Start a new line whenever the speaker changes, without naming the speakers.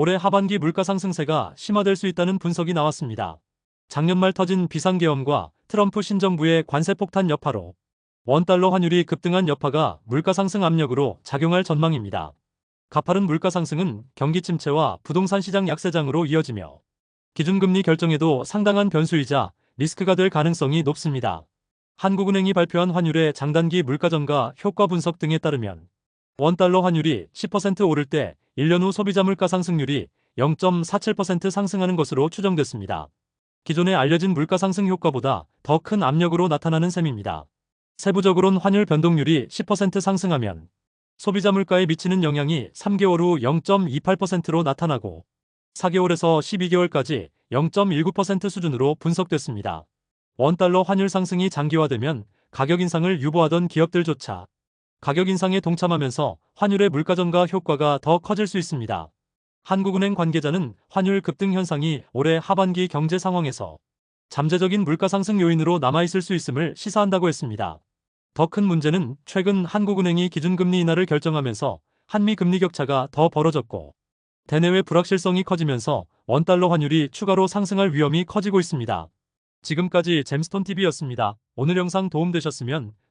올해 하반기 물가 상승세가 심화될 수 있다는 분석이 나왔습니다. 작년 말 터진 비상계엄과 트럼프 신정부의 관세 폭탄 여파로 원달러 환율이 급등한 여파가 물가 상승 압력으로 작용할 전망입니다. 가파른 물가 상승은 경기 침체와 부동산 시장 약세장으로 이어지며 기준금리 결정에도 상당한 변수이자 리스크가 될 가능성이 높습니다. 한국은행이 발표한 환율의 장단기 물가 전가 효과 분석 등에 따르면 원달러 환율이 10% 오를 때 1년 후 소비자 물가 상승률이 0.47% 상승하는 것으로 추정됐습니다. 기존에 알려진 물가 상승 효과보다 더 큰 압력으로 나타나는 셈입니다. 세부적으로는 환율 변동률이 10% 상승하면 소비자 물가에 미치는 영향이 3개월 후 0.28%로 나타나고 4개월에서 12개월까지 0.19% 수준으로 분석됐습니다. 원달러 환율 상승이 장기화되면 가격 인상을 유보하던 기업들조차 가격 인상에 동참하면서 환율의 물가 전가 효과가 더 커질 수 있습니다. 한국은행 관계자는 환율 급등 현상이 올해 하반기 경제 상황에서 잠재적인 물가 상승 요인으로 남아있을 수 있음을 시사한다고 했습니다. 더 큰 문제는 최근 한국은행이 기준금리 인하를 결정하면서 한미 금리 격차가 더 벌어졌고 대내외 불확실성이 커지면서 원달러 환율이 추가로 상승할 위험이 커지고 있습니다. 지금까지 잼스톤TV였습니다. 오늘 영상 도움되셨으면